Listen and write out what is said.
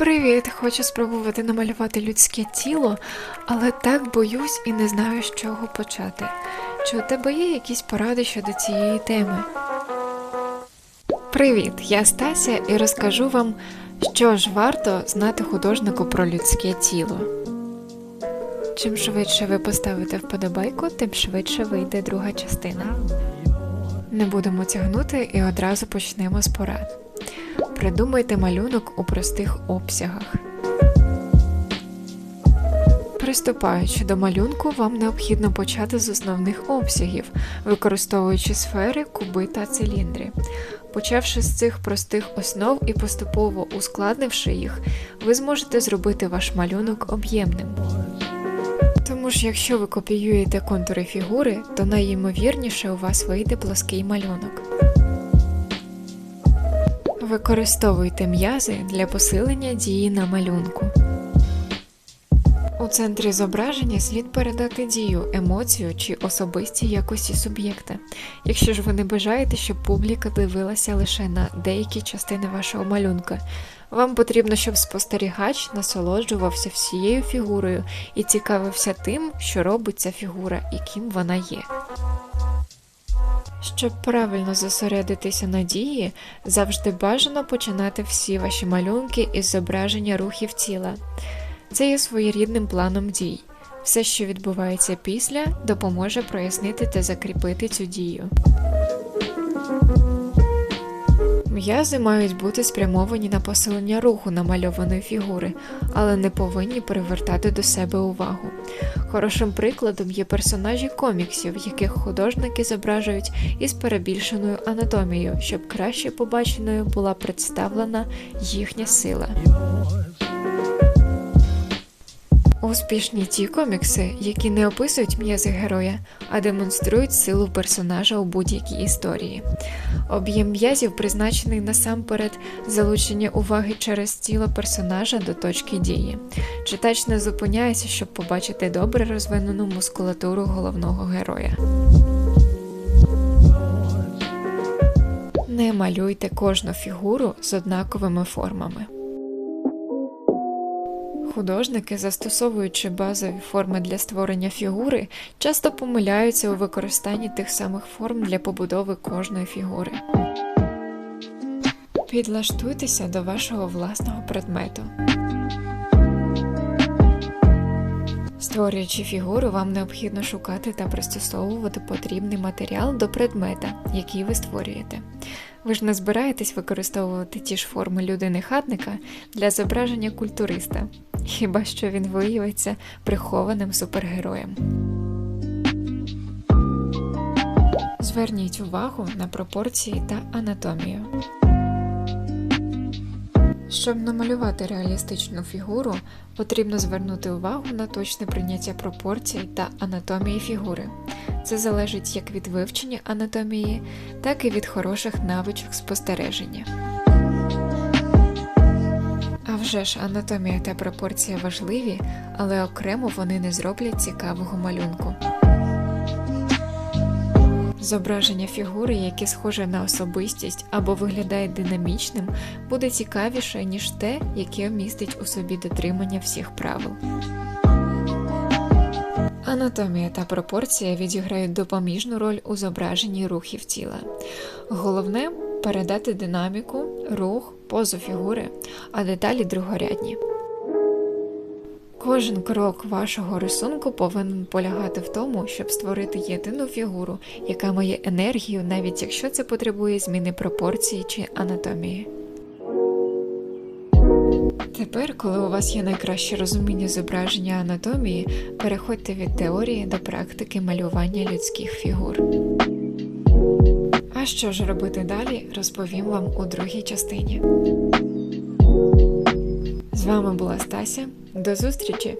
Привіт! Хочу спробувати намалювати людське тіло, але так боюсь і не знаю, з чого почати. Чи у тебе є якісь поради щодо цієї теми? Привіт! Я Стася і розкажу вам, що ж варто знати художнику про людське тіло. Чим швидше ви поставите вподобайку, тим швидше вийде друга частина. Не будемо тягнути і одразу почнемо з порад. Придумайте малюнок у простих обсягах. Приступаючи до малюнку, вам необхідно почати з основних обсягів, використовуючи сфери, куби та циліндри. Почавши з цих простих основ і поступово ускладнивши їх, ви зможете зробити ваш малюнок об'ємним. Тому ж, якщо ви копіюєте контури фігури, то найімовірніше у вас вийде плоский малюнок. Використовуйте м'язи для посилення дії на малюнку. У центрі зображення слід передати дію, емоцію чи особисті якості суб'єкта. Якщо ж ви не бажаєте, щоб публіка дивилася лише на деякі частини вашого малюнка, вам потрібно, щоб спостерігач насолоджувався всією фігурою і цікавився тим, що робить ця фігура і ким вона є. Щоб правильно зосередитися на дії, завжди бажано починати всі ваші малюнки із зображення рухів тіла. Це є своєрідним планом дій. Все, що відбувається після, допоможе прояснити та закріпити цю дію. М'язи мають бути спрямовані на посилення руху намальованої фігури, але не повинні привертати до себе увагу. Хорошим прикладом є персонажі коміксів, яких художники зображують із перебільшеною анатомією, щоб краще побаченою була представлена їхня сила. Успішні ті комікси, які не описують м'язи героя, а демонструють силу персонажа у будь-якій історії. Об'єм м'язів призначений насамперед залучення уваги через тіло персонажа до точки дії. Читач не зупиняється, щоб побачити добре розвинену мускулатуру головного героя. Не малюйте кожну фігуру з однаковими формами. Художники, застосовуючи базові форми для створення фігури, часто помиляються у використанні тих самих форм для побудови кожної фігури. Підлаштуйтеся до вашого власного предмету. Створюючи фігуру, вам необхідно шукати та пристосовувати потрібний матеріал до предмета, який ви створюєте. Ви ж не збираєтесь використовувати ті ж форми людини-хатника для зображення культуриста, хіба що він виявиться прихованим супергероєм. Зверніть увагу на пропорції та анатомію. Щоб намалювати реалістичну фігуру, потрібно звернути увагу на точне прийняття пропорцій та анатомії фігури. Це залежить як від вивчення анатомії, так і від хороших навичок спостереження. Вже ж анатомія та пропорція важливі, але окремо вони не зроблять цікавого малюнку. Зображення фігури, яке схоже на особистість або виглядає динамічним, буде цікавіше, ніж те, яке містить у собі дотримання всіх правил. Анатомія та пропорція відіграють допоміжну роль у зображенні рухів тіла. Головне передати динаміку, рух, позу фігури, а деталі другорядні. Кожен крок вашого рисунку повинен полягати в тому, щоб створити єдину фігуру, яка має енергію, навіть якщо це потребує зміни пропорції чи анатомії. Тепер, коли у вас є найкраще розуміння зображення анатомії, переходьте від теорії до практики малювання людських фігур. А що ж робити далі, розповім вам у другій частині. З вами була Стася. До зустрічі!